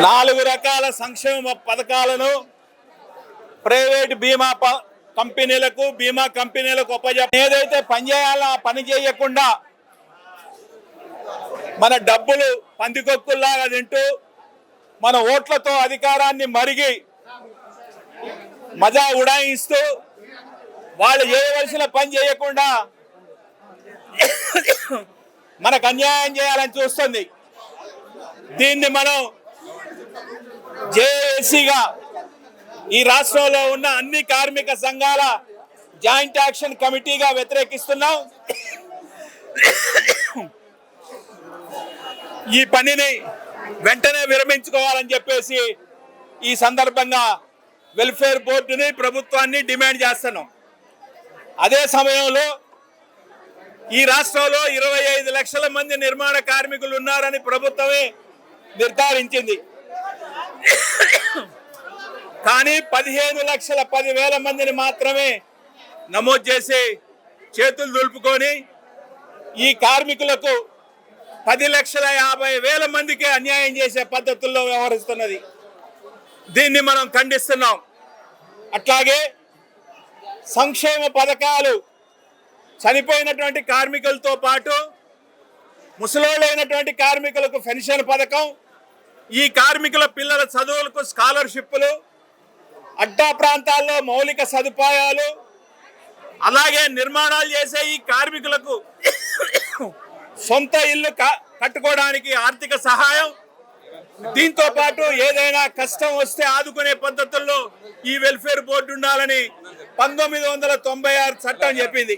నాలుగు రకాల సంక్షేమ పథకాలను ప్రైవేట్ బీమా ప- కంపెనీలకు బీమా కంపెనీలకు ఉపజెప్ప ఏదైతే పని చేయాలో ఆ పని చేయకుండా మన డబ్బులు పందికొక్కుల్లాగా తింటూ మన ఓట్లతో అధికారాన్ని మరిగి మజా ఉడాయిస్తూ వాళ్ళు చేయవలసిన పని చేయకుండా మనకు అన్యాయం చేయాలని చూస్తుంది. దీన్ని మనం జేఏసీగా ఈ రాష్ట్రంలో ఉన్న అన్ని కార్మిక సంఘాల జాయింట్ యాక్షన్ కమిటీగా వ్యతిరేకిస్తున్నాం. ఈ పనిని వెంటనే విరమించుకోవాలని చెప్పేసి ఈ సందర్భంగా వెల్ఫేర్ బోర్డుని ప్రభుత్వాన్ని డిమాండ్ చేస్తున్నాం. అదే సమయంలో ఈ రాష్ట్రంలో ఇరవై ఐదు లక్షల మంది నిర్మాణ కార్మికులు ఉన్నారని ప్రభుత్వమే నిర్ధారించింది. కానీ పదిహేను లక్షల పదివేల మందిని మాత్రమే నమోదు చేసి చేతులు దులుపుకొని ఈ కార్మికులకు పది లక్షల యాభై వేల మందికి అన్యాయం చేసే పద్ధతుల్లో వ్యవహరిస్తున్నది. దీన్ని మనం ఖండిస్తున్నాం. అట్లాగే సంక్షేమ పథకాలు చనిపోయినటువంటి కార్మికులతో పాటు ముసలోళ్ళైనటువంటి కార్మికులకు పెన్షన్ పథకం ఈ కార్మికుల పిల్లల చదువులకు స్కాలర్షిప్లు అడ్డా ప్రాంతాల్లో మౌలిక సదుపాయాలు అలాగే నిర్మాణాలు చేసే ఈ కార్మికులకు సొంత ఇల్లు క- కట్టుకోవడానికి ఆర్థిక సహాయం. దీంతో పాటు ఏదైనా కష్టం వస్తే ఆదుకునే పద్ధతుల్లో ఈ వెల్ఫేర్ బోర్డు ఉండాలని పంతొమ్మిది వందల తొంభై ఆరు చట్టం చెప్పింది.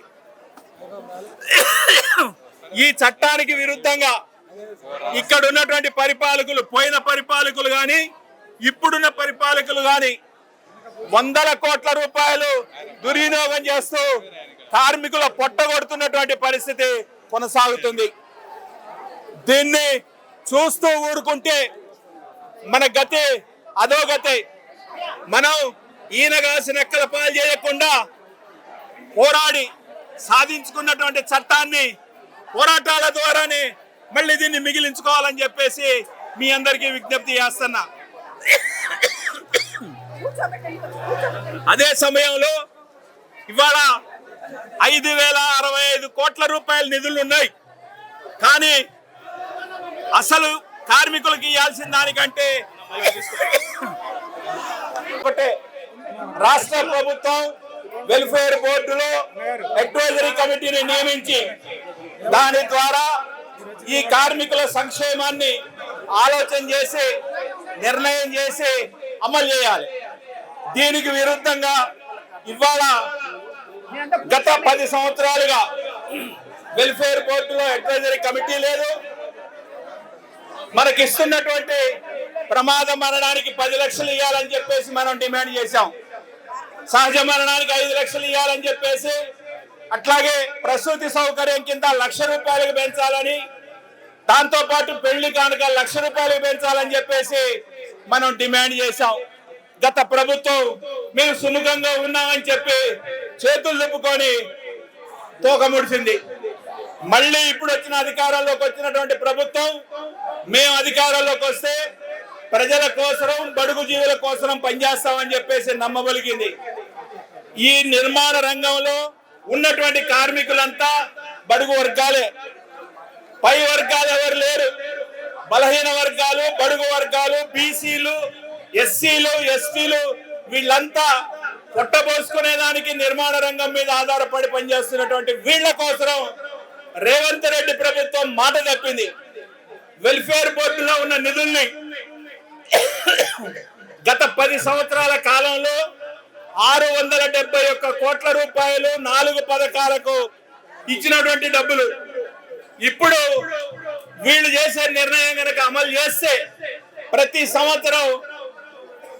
ఈ చట్టానికి విరుద్ధంగా ఇక్కడ ఉన్నటువంటి పరిపాలకులు పోయిన పరిపాలకులు కానీ ఇప్పుడున్న పరిపాలకులు కానీ వందల కోట్ల రూపాయలు దుర్వినియోగం చేస్తూ కార్మికుల పొట్టగొడుతున్నటువంటి పరిస్థితి కొనసాగుతుంది. దీన్ని చూస్తూ ఊరుకుంటే మన గతి అధోగతి మనం మనం ఈయనగాసిన ఎక్కల పాలు చేయకుండా పోరాడి సాధించుకున్నటువంటి చట్టాన్ని పోరాటాల ద్వారానే మళ్ళీ దీన్ని మిగిలించుకోవాలని చెప్పేసి మీ అందరికీ విజ్ఞప్తి చేస్తున్నా. అదే సమయంలో ఇవాళ ఐదు వేల అరవై ఐదు కోట్ల రూపాయల నిధులు ఉన్నాయి. కానీ అసలు కార్మికులకు ఇవ్వాల్సిన దానికంటే ఒకటే రాష్ట్ర ప్రభుత్వం వెల్ఫేర్ బోర్డులో అడ్వైజరీ కమిటీని నియమించి దాని ద్వారా ఈ కార్మికుల సంక్షేమాన్ని ఆలోచన చేసి నిర్ణయం చేసి అమలు చేయాలి. దీనికి విరుద్ధంగా ఇవాళ గత పది సంవత్సరాలుగా వెల్ఫేర్ బోర్డులో అడ్వైజరీ కమిటీ లేదు. మనకి ఇస్తున్నటువంటి ప్రమాద మరణానికి పది లక్షలు ఇవ్వాలని చెప్పేసి మనం డిమాండ్ చేశాం. సహజ మరణానికి ఐదు లక్షలు ఇవ్వాలని చెప్పేసి అట్లాగే ప్రసూతి సౌకర్యం కింద లక్ష రూపాయలకు పెంచాలని దాంతో పాటు పెళ్ళి కానుక లక్ష రూపాయలు పెంచాలని చెప్పేసి మనం డిమాండ్ చేశాం. గత ప్రభుత్వం మేము సుముఖంగా ఉన్నామని చెప్పి చేతులు దుప్పుకొని తోక ముడిసింది. మళ్ళీ ఇప్పుడు వచ్చిన అధికారంలోకి వచ్చినటువంటి ప్రభుత్వం మేము అధికారంలోకి వస్తే ప్రజల కోసరం బడుగు జీవుల కోసరం పనిచేస్తామని చెప్పేసి నమ్మబలిగింది. ఈ నిర్మాణ రంగంలో ఉన్నటువంటి కార్మికులంతా బడుగు వర్గాలే. పై వర్గాలు ఎవరు లేరు? బలహీన వర్గాలు బడుగు వర్గాలు బీసీలు ఎస్సీలు ఎస్టీలు వీళ్ళంతా పొట్టబోసుకునే దానికి నిర్మాణ రంగం మీద ఆధారపడి పనిచేస్తున్నటువంటి వీళ్ళ కోసం రేవంత్ రెడ్డి ప్రభుత్వం మాట తప్పింది. వెల్ఫేర్ బోర్డులో ఉన్న నిధుల్ని గత పది సంవత్సరాల కాలంలో ఆరు వందల డెబ్బై ఒక్క కోట్ల రూపాయలు నాలుగు పథకాలకు ఇచ్చినటువంటి డబ్బులు ఇప్పుడు వీళ్ళు చేసే నిర్ణయం కనుక అమలు చేస్తే ప్రతి సంవత్సరం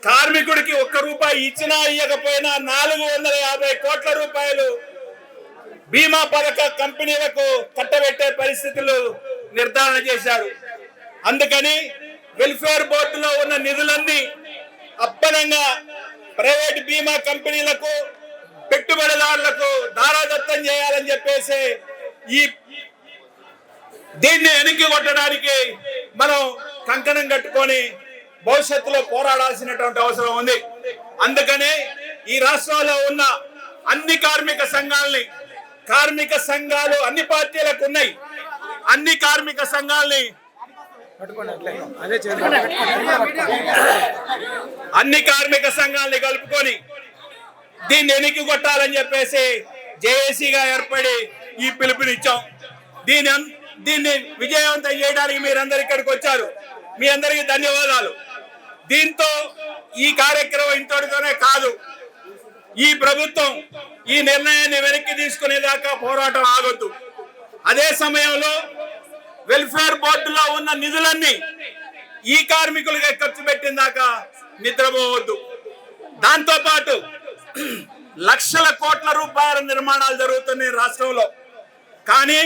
కార్మికుడికి ఒక్క రూపాయి ఇచ్చినా ఇవ్వకపోయినా నాలుగు వందల యాభై కోట్ల రూపాయలు బీమా పథక కంపెనీలకు కట్టబెట్టే పరిస్థితులు నిర్ధారణ చేశారు. అందుకని వెల్ఫేర్ బోర్డులో ఉన్న నిధులన్నీ అప్పనంగా ప్రైవేట్ బీమా కంపెనీలకు పెట్టుబడిదారులకు దారాదత్తం చేయాలని చెప్పేసి ఈ దీన్ని వెనక్కి కొట్టడానికి మనం కంకణం కట్టుకొని భవిష్యత్తులో పోరాడాల్సినటువంటి అవసరం ఉంది. అందుకనే ఈ రాష్ట్రంలో ఉన్న అన్ని కార్మిక సంఘాలని కార్మిక సంఘాలు అన్ని పార్టీలకు ఉన్నాయి. అన్ని కార్మిక సంఘాలని అన్ని కార్మిక సంఘాలని కలుపుకొని దీన్ని ఎనికి కొట్టాలని చెప్పేసి జేఏసీగా ఏర్పడి ఈ పిలుపునిచ్చాం. దీని దీన్ని విజయవంతం చేయడానికి మీరందరు ఇక్కడికి వచ్చారు. మీ అందరికీ ధన్యవాదాలు. దీంతో ఈ కార్యక్రమం ఇంతటితోనే కాదు. ఈ ప్రభుత్వం ఈ నిర్ణయాన్ని వెనక్కి తీసుకునేదాకా పోరాటం ఆగొద్దు. అదే సమయంలో వెల్ఫేర్ బోర్డులో ఉన్న నిధులన్నీ ఈ కార్మికులుగా ఖర్చు పెట్టిందాక నిద్రపోవద్దు. దాంతోపాటు లక్షల కోట్ల రూపాయల నిర్మాణాలు జరుగుతున్నాయి రాష్ట్రంలో. కానీ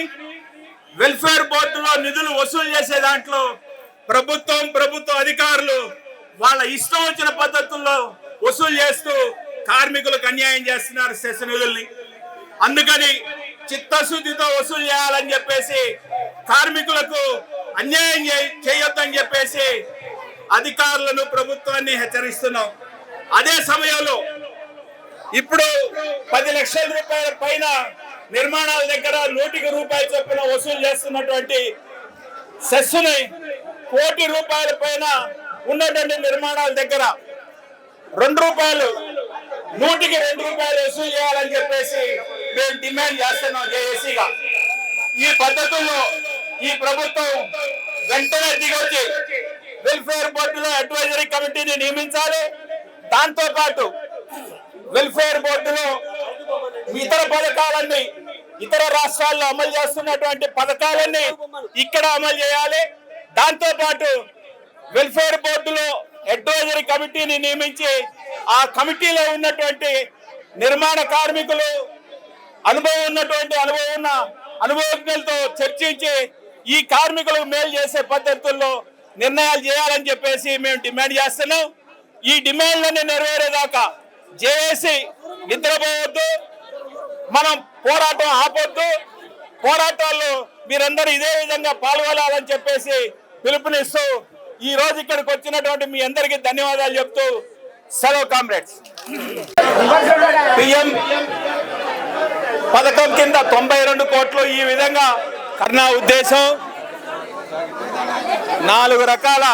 వెల్ఫేర్ బోర్డులో నిధులు వసూలు చేసే దాంట్లో ప్రభుత్వం ప్రభుత్వ అధికారులు వాళ్ళ ఇష్టం వచ్చిన పద్ధతుల్లో వసూలు చేస్తూ కార్మికులకు అన్యాయం చేస్తున్నారు సెస్ నిధుల్ని అందుకని చిత్తశుద్ధితో వసూలు చేయాలని చెప్పేసి కార్మికులకు అన్యాయం చేయ- చేయొద్దని చెప్పేసి అధికారులను ప్రభుత్వాన్ని హెచ్చరిస్తున్నాం. అదే సమయంలో ఇప్పుడు పది లక్షల రూపాయల పైన నిర్మాణాల దగ్గర నూటికి రూపాయల చొప్పున వసూలు చేస్తున్నటువంటి సెస్సుని కోటి రూపాయల పైన ఉన్నటువంటి నిర్మాణాల దగ్గర రెండు రూపాయలు నూటికి రెండు రూపాయలు వసూలు చేయాలని చెప్పేసి మేము డిమాండ్ చేస్తున్నాం జేఏసీగా. ఈ పద్ధతుల్లో ఈ ప్రభుత్వం వెంటనే దిగొచ్చి వెల్ఫేర్ బోర్డులో అడ్వైజరీ కమిటీని నియమించాలి. దాంతో పాటు వెల్ఫేర్ బోర్డులో ఇతర పథకాలన్నీ ఇతర రాష్ట్రాల్లో అమలు చేస్తున్నటువంటి పథకాలన్నీ ఇక్కడ అమలు చేయాలి. దాంతో పాటు వెల్ఫేర్ బోర్డులో అడ్వైజరీ కమిటీని నియమించి ఆ కమిటీలో ఉన్నటువంటి నిర్మాణ కార్మికులు అనుభవం ఉన్నటువంటి అనుభవం ఉన్న అనుభవజ్ఞులతో చర్చించి ఈ కార్మికులకు మేలు చేసే పద్ధతుల్లో నిర్ణయాలు చేయాలని చెప్పేసి మేము డిమాండ్ చేస్తున్నాం. ఈ డిమాండ్లన్నీ నెరవేరేదాకా జేఏసీ నిద్రపోవద్దు. మనం పోరాటం ఆపొద్దు. పోరాటాల్లో మీరందరూ ఇదే విధంగా పాల్గొనాలని చెప్పేసి పిలుపునిస్తూ ఈ రోజు ఇక్కడికి వచ్చినటువంటి మీ అందరికీ ధన్యవాదాలు చెప్తూ సెలవు కామ్రేడ్స్. పిఎం పథకం కింద తొంభై రెండు కోట్లు ఈ విధంగా కర్ణా ఉద్దేశం. నాలుగు రకాల